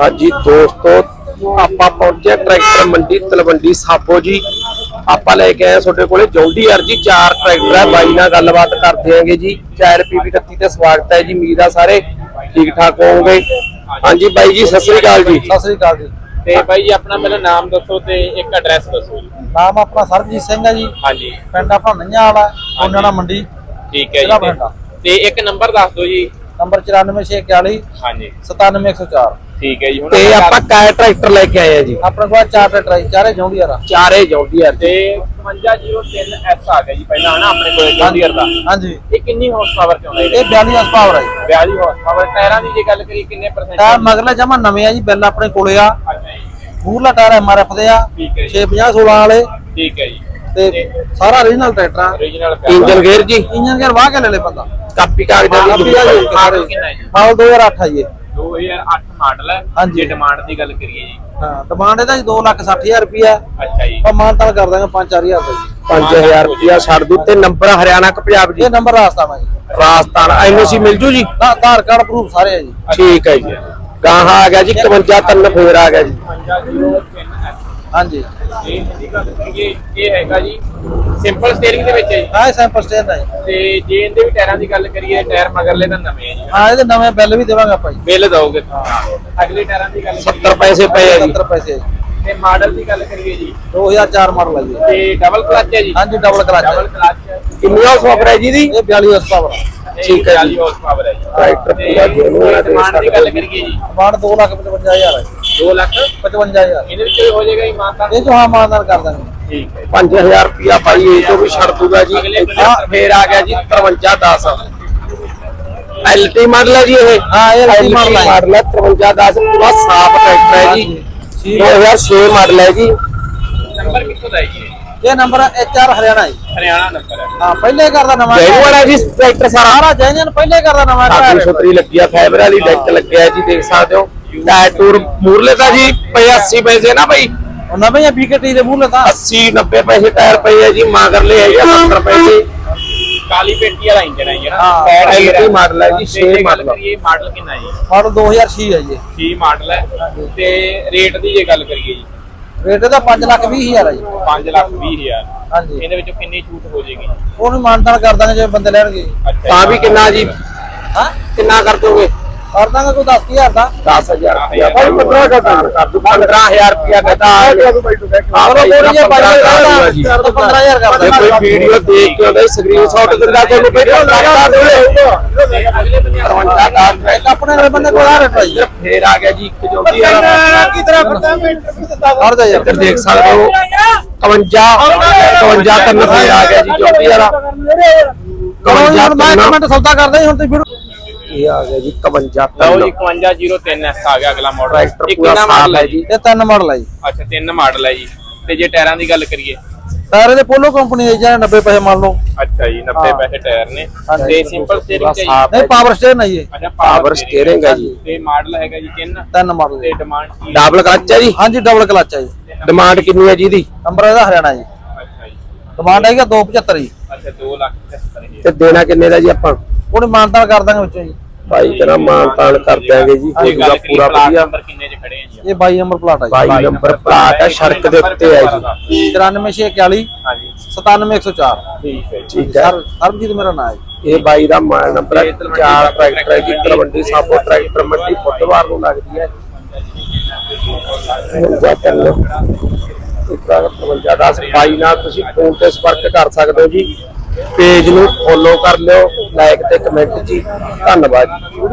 ਹਾਂਜੀ ਦੋਸਤੋ ਆਪਾਂ ਪਹੁੰਚੇ ਟਰੈਕਟਰ ਮੰਡੀ ਤਲਵੰਡੀ ਸਾਬੋ ਜੀ। ਆਪਾਂ ਲੈ ਕੇ ਆਏ ਹਾਂ ਤੁਹਾਡੇ ਕੋਲੇ। ਜੌਂਡੀ ਯਾਰ ਜੀ ਚਾਰ ਟਰੈਕਟਰ ਹੈ ਬਾਈ ਨਾਲ ਗੱਲਬਾਤ ਕਰਦੇ ਆਂਗੇ ਜੀ। ਚਾਰ ਪੀਵੀ 31 ਤੇ ਸਵਾਗਤ ਹੈ ਜੀ। ਉਮੀਦ ਆ ਸਾਰੇ ਠੀਕ ਠਾਕ ਹੋਵੋਗੇ। ਹਾਂਜੀ ਬਾਈ ਜੀ ਸਤਿ ਸ੍ਰੀ ਅਕਾਲ ਜੀ। ਸਤਿ ਸ੍ਰੀ ਅਕਾਲ ਜੀ। ਤੇ ਬਾਈ ਜੀ ਆਪਣਾ ਪਹਿਲਾਂ ਨਾਮ ਦੱਸੋ ਤੇ ਇੱਕ ਐਡਰੈਸ ਦੱਸੋ ਜੀ। ਨਾਮ ਆਪਣਾ ਸਰਬਜੀਤ ਸਿੰਘ ਹੈ ਜੀ। ਹਾਂਜੀ। ਪਿੰਡ ਆਪਣਾ ਨਈਆਂ ਵਾਲਾ ਉਹਨਾਂ ਨਾਲ ਮੰਡੀ। ਠੀਕ ਹੈ ਜੀ। ਤੇ ਇੱਕ ਨੰਬਰ ਦੱਸ ਦਿਓ ਜੀ। ਨੰਬਰ 94641 ਹਾਂਜੀ। 97104 ਠੀਕ ਹੈ ਜੀ ਹੁਣ ਤੇ ਆਪਾਂ ਕਾਇ ਟਰੈਕਟਰ ਲੈ ਕੇ ਆਏ ਆ ਜੀ। ਆਪਣੇ ਕੋਲ ਚਾਰ ਟਰੈਕਟਰ ਆਈ ਚਾਰੇ ਜੌਂਡੀ ਯਾਰ ਚਾਰੇ ਜੌਂਡੀ ਯਾਰ ਤੇ 5503 ਐਸ ਆ ਗਿਆ ਜੀ ਪਹਿਲਾਂ ਹਨਾ ਆਪਣੇ ਕੋਲ ਜੌਂਡੀਅਰ ਦਾ। ਹਾਂਜੀ। ਇਹ ਕਿੰਨੀ ਹਾਰਸ ਪਾਵਰ ਚ ਆਉਂਦਾ ਇਹ 42 ਹਸ ਪਾਵਰ ਹੈ 42 ਹਾਰਸ ਪਾਵਰ ਟਾਇਰਾਂ ਦੀ ਜੇ ਗੱਲ ਕਰੀਏ ਕਿੰਨੇ ਪਰਸੈਂਟ ਟਾਇਰ ਮਗਲੇ ਜਮਾ ਨਵੇਂ ਆ ਜੀ ਬਿੱਲ ਆਪਣੇ ਕੋਲੇ ਆ। ਮੂਰਲਾ ਟਾਇਰ ਐਮਆਰਐਫ ਦੇ ਆ ਠੀਕ ਹੈ ਜੀ। 650 16 ਵਾਲੇ। ਠੀਕ ਹੈ ਜੀ। ਤੇ ਸਾਰਾ ਓਰੀਜਨਲ ਟਰੈਕਟਰ ਆ। ਇੰਜਨ ਗੇਅਰ ਜੀ। ਇੰਜਨ ਗੇਅਰ ਵਾਹ ਕੇ ਲੈ ਲੈ ਬੰਦਾ। ਕਾਪੀ ਕਾਗਜ਼ਾਂ ਦੀ ਆ ਹੈ? ਮਾਡਲ 2008 ਆ ਜੀ। 2008 ਮਾਡਲ ਹੈ ਹਾਂਜੀ। ਜੇ ਡਿਮਾਂਡ ਦੀ ਗੱਲ ਕਰੀਏ ਜੀ। ਹਾਂ ਡਿਮਾਂਡ ਇਹਦਾ ਜੀ 2,60,000 ਰੁਪਿਆ ਅੱਛਾ ਜੀ। ਆਪਾਂ ਮਾਨਤਾਲ ਕਰ ਦਾਂਗੇ 5-4000 ਦਾ ਜੀ। 5000 ਰੁਪਇਆ ਛੱਡ ਦੂ ਤੇ ਨੰਬਰ ਹਰਿਆਣਾ ਕਿ ਪੰਜਾਬ ਜੀ? ਇਹ ਨੰਬਰ ਰਾਸਤਾ ਵਾ ਜੀ। ਰਾਜਸਥਾਨ ਐਨਓਸੀ ਮਿਲ ਜੂ ਜੀ? ਨਾ ਆਧਾਰ ਕਾਰਡ ਪ੍ਰੂਫ ਸਾਰੇ ਆ ਜੀ। ਠੀਕ ਹੈ ਜੀ। ਗਾਹਾਂ ਆ ਗਿਆ ਜੀ 51 ਤਿੰਨ ਫੇਰ ਆ ਗਿਆ ਜੀ। 5503 ਐਸ ਹਾਂਜੀ। ਇਹ ਇਹਦੀ ਗੱਲ ਕਰੀਏ ਇਹ ਹੈਗਾ ਜੀ ਸਿੰਪਲ ਸਟੀਅਰਿੰਗ ਦੇ ਵਿੱਚ ਹੈ ਜੀ। ਹਾਂ ਸੈਂਪਲ ਸਟੇਨ ਦਾ ਜੀ ਤੇ ਜੇ ਇਹਦੇ ਵੀ ਟਾਇਰਾਂ ਦੀ ਗੱਲ ਕਰੀਏ ਟਾਇਰ ਮਗਰਲੇ ਤਾਂ ਨਵੇਂ ਆ ਜੀ। ਹਾਂ ਇਹਦੇ ਨਵੇਂ ਬਿੱਲ ਵੀ ਦੇਵਾਂਗੇ ਆਪਾਂ ਜੀ। ਬਿੱਲ ਦਓਗੇ ਅਗਲੇ ਟਾਇਰਾਂ ਦੀ ਗੱਲ 70 ਪੈਸੇ ਪਏ ਆ ਜੀ। 70 ਪੈਸੇ ਜੀ। ਤੇ ਮਾਡਲ ਦੀ ਗੱਲ ਕਰੀਏ ਜੀ। 2004 ਮਾਡਲ ਹੈ ਜੀ। ਤੇ ਡਬਲ ਕਲਚ ਹੈ ਜੀ। ਹਾਂਜੀ ਡਬਲ ਕਲਚ ਡਬਲ ਕਲਚ ਕਿੰਨੀਆਂ ਸੌਫਰ ਹੈ ਜੀ ਦੀ ਇਹ 42 ਹਸ ਪਾਵਰ ਠੀਕ ਹੈ ਜੀ। 40 ਹਾਰਸ ਪਾਵਰ ਹੈ ਜੀ। ਟਰੈਕਟਰ ਤੇ ਪੂਰਾ genuine ਹੈ ਤੇ ਡਿਮਾਂਡ ਦੀ ਗੱਲ ਕਰੀਏ ਜੀ। ਬਾਣ 2 ਲੱਖ 55000 ਹੈ 2 ਲੱਖ 55000 ਇਹਦੇ ਵਿੱਚ ਹੋ ਜਾਏਗਾ ਜੀ ਮਾਤਾ ਇਹ ਜੋ ਹਾਂ ਮਾਨਦਾਨ ਕਰ ਦਾਂਗੇ। ਠੀਕ ਹੈ 5000 ਰੁਪਇਆ ਭਾਈ ਇਹ ਤੋਂ ਵੀ ਛੱਡ ਦੂਗਾ ਜੀ। ਅਗਲੇ ਫੇਰ ਆ ਗਿਆ ਜੀ 5310 ਐਲਟੀ ਮਾਡਲ ਹੈ ਜੀ ਇਹ। ਹਾਂ, ਇਹ LT model ਹੈ। ਮਾਡਲ ਹੈ 5310 ਪੂਰਾ ਸਾਫ਼ ਟਰੈਕਟਰ ਹੈ ਜੀ। ਠੀਕ ਹੈ। 2006 ਮਾਡਲ ਹੈ ਜੀ। ਨੰਬਰ ਕਿੱਥੋਂ ਦਾ ਹੈ ਜੀ ਇਹ? ਇਹ ਨੰਬਰ ਐਚਆਰ ਹਰਿਆਣਾ ਜੀ। ਹਰਿਆਣਾ ਨੰਬਰ ਹੈ। ਹਾਂ ਪਹਿਲੇ ਕਰਦਾ ਨਵਾਂ ਜੈਨੂਅਲ ਹੈ ਜੀ ਟਰੈਕਟਰ ਸਾਰਾ। ਸਾਰਾ ਜੈਨੂਅਨ ਪਹਿਲੇ ਕਰਦਾ ਨਵਾਂ ਸਾਡੀ ਟਾਇਰ। ਛਤਰੀ ਲੱਗੀ ਆ ਫਾਈਬਰ ਵਾਲੀ ਡੈਕ ਲੱਗਿਆ ਜੀ ਦੇਖ ਸਕਦੇ ਹੋ। ਟੂਰ ਮੂਰਲੇ ਤਾਂ ਜੀ ਪਏ 80 ਪੈਸੇ ਨਾ ਭਾਈ। ਉਹ ਨਵੇਂ ਆ ਬੀਕੇਟੀ ਦੇ ਮੂਹਰੇ ਤਾਂ? 80 90 ਪੈਸੇ ਟਾਇਰ ਪਏ ਆ ਜੀ ਮਗਰਲੇ ਆ 70 ਪੈਸੇ ਕਾਲੀ ਪੇਟੀ ਵਾਲਾ ਇੰਜਨ ਹੈ ਜਿਹੜਾ ਹਾਂ, ਹੈ। ਮਾਡਲ ਹੈ ਜੀ, ਤੇ ਛੇ ਜੇ ਗੱਲ ਮਾਡਲ। ਕਰੀਏ ਮਾਡਲ ਕਿੰਨਾ ਜੀ? ਮਾਡਲ 2006 ਹੈ ਜੀ। 6 ਮਾਡਲ ਹੈ ਤੇ ਰੇਟ ਦੀ ਜੇ ਗੱਲ ਕਰੀਏ ਜੀ। ਰੇਟ ਇਹਦਾ 5 ਲੱਖ 20 ਹਜ਼ਾਰ ਹੈ ਜੀ। 5 ਲੱਖ 20 ਹਜ਼ਾਰ। ਹਾਂਜੀ। ਇਹਦੇ ਵਿੱਚੋਂ ਕਿੰਨੀ ਛੂਟ ਹੋ ਜਾਏਗੀ? ਉਹਨੂੰ ਮਾਨਦਾਨ ਕਰ ਦਾਂਗੇ ਜੇ ਬੰਦੇ ਲੈਣਗੇ। ਤਾਂ ਵੀ ਕਿੰਨਾ ਜੀ? ਹਾਂ? ਕਿੰਨਾ ਕਰ ਦੋਗੇ? ਕਰ ਦਾਂਗੇ ਕੋਈ 10000 ਦਾ। 10000 ਰੁਪਇਆ ਭਾਈ 15 ਦਾ ਦਾਨ ਕਰ ਦੂ 15000 ਰੁਪਇਆ ਕਹਤਾ ਆ ਗਿਆ। ਚਲੋ ਕੋਈ ਨਹੀਂ 12000 ਜੀ ਕਰ ਦੋ। 15000 ਕਰ ਜੇ ਦਾਂਗੇ ਕੋਈ ਵੀਡੀਓ ਦੇਖ ਕੇ ਉਹਦਾ ਸਕਰੀਨਸ਼ਾਟ ਦਿੰਦਾ ਤੁਹਾਨੂੰ ਫਿਰ ਲੱਗਦਾ ਤੇ ਅਗਲੇ ਬੰਦੇ 53 ਦਾ ਇੱਕ ਆਪਣੇ ਵਾਲੇ ਬੰਦੇ ਕੋਲ ਆ ਰੇਟ ਹੈ ਜੀ ਫੇਰ ਆ ਗਿਆ ਜੀ ਇੱਕ ਜੋਗੀ ਵਾਲਾ ਕੀ ਤਰ੍ਹਾਂ ਫਰਦਾ ਕਰ ਜਾ ਯਾਰ ਇੱਧਰ ਦੇਖ ਸਕਦੇ ਹੋ 51 51 ਤਿੰਨ ਫੇਰ ਆ ਗਿਆ ਜੀ ਜੋਗੀ ਵਾਲਾ ਕਰੋ ਜੀ ਹੁਣ ਮੈਂ 51 ਕਮੈਂਟ ਸੌਦਾ ਕਰਦਾ ਹੁਣ ਤੁਸੀਂ ਵੀਡੀਓ ਇਹ ਆ ਗਿਆ ਜੀ 51 ਲਓ ਤਿੰਨ ਜੀ 5503 ਐਸ ਆ ਗਿਆ ਅਗਲਾ ਮਾਡਲ ਟਰੈਕਟਰ ਪੂਰਾ ਸਾਫ਼ ਹੈ ਜੀ। ਇਹ ਤਿੰਨ ਮਾਡਲ ਹੈ ਜੀ। ਅੱਛਾ ਤਿੰਨ ਮਾਡਲ ਹੈ ਜੀ। ਤੇ ਜੇ ਟਾਇਰਾਂ ਦੀ ਗੱਲ ਕਰੀਏ। ਟਾਇਰ ਦੇ ਪੋਲੋ ਕੰਪਨੀ ਦੇ ਜਿਹੜੇ 90 ਪੈਸੇ ਮੰਨ ਲਓ। ਅੱਛਾ ਜੀ 90 ਹਾਂ। ਪੈਸੇ ਟਾਇਰ ਨੇ। ਤੇ ਸਿੰਪਲ ਸਟੀਅਰਿੰਗ ਤੇ ਜੀ। ਨਹੀਂ ਪਾਵਰ ਸਟੇਅਰ ਨਹੀਂ ਇਹ। ਅੱਛਾ ਪਾਵਰ ਸਟੀਅਰਿੰਗ ਹੈ। ਜੀ। ਤੇ ਮਾਡਲ ਹੈਗਾ ਜੀ ਤਿੰਨ। ਤਿੰਨ ਮਾਡਲ ਤੇ ਡਿਮਾਂਡ ਕੀ ਡਬਲ ਕਲਚ ਹੈ ਜੀ। ਹਾਂਜੀ ਡਬਲ ਕਲਚ ਹੈ ਜੀ। ਡਿਮਾਂਡ ਕਿੰਨੀ ਹੈ ਜੀ ਦੀ ਨੰਬਰ ਇਹਦਾ ਹਰਿਆਣਾ ਜੀ। ਅੱਛਾ ਜੀ। ਡਿਮਾਂਡ ਹੈਗਾ 275 ਜੀ। ਅੱਛਾ 2 ਲੱਖ 75000 ਤੇ ਦੇਣਾ ਕਿੰਨੇ ਦਾ ਜੀ ਆਪਾਂ? ਉਹਨੇ ਮਾਨਤਾਨ ਕਰ ਦਾਂਗੇ ਵਿੱਚੋਂ ਜੀ। ਭਾਈ ਤੇਰਾ ਮਾਨ ਤਾਨ ਕਰ ਦਿਆਂਗੇ ਜੀ। ਜੇ ਹੋਊਗਾ ਗੱਲ ਪੂਰਾ ਵਧੀਆ। ਨੰਬਰ ਕਿੰਨੇ ਚ ਖੜੇ ਆ ਜੀ? ਇਹ 22 ਨੰਬਰ ਪਲਾਟ ਹੈ ਜੀ। 22 ਨੰਬਰ ਪਲਾਟ ਹੈ ਸੜਕ ਦੇ ਉੱਤੇ ਹੈ ਜੀ। 94641 ਹਾਂਜੀ। 97104 ਠੀਕ ਹੈ ਜੀ। ਠੀਕ ਹੈ। ਸਰ ਸਰਬਜੀਤ ਮੇਰਾ ਨਾਮ ਹੈ ਜੀ। ਇਹ ਬਾਈ ਦਾ ਮਾਲ ਨੰਬਰ ਹੈ। ਚਾਰ ਟਰੈਕਟਰ ਹੈ ਜੀ ਤਲਵੰਡੀ ਸਾਬੋ ਟਰੈਕਟਰ ਮੰਡੀ ਬੁੱਧਵਾਰ ਨੂੰ ਲੱਗਦੀ ਹੈ ਜਾ। ਕਰ ਲਓ ਇਤਰਾ 52 ਬਾਈ ਨਾਲ ਤੁਸੀਂ ਫੋਨ ਤੇ ਸੰਪਰਕ ਕਰ ਸਕਦੇ ਹੋ ਜੀ। ਪੇਜ ਨੂੰ ਫੋਲੋ ਕਰ ਲਿਓ ਲਾਈਕ ਤੇ ਕਮੈਂਟ ਜੀ ਧੰਨਵਾਦ। ਜੀ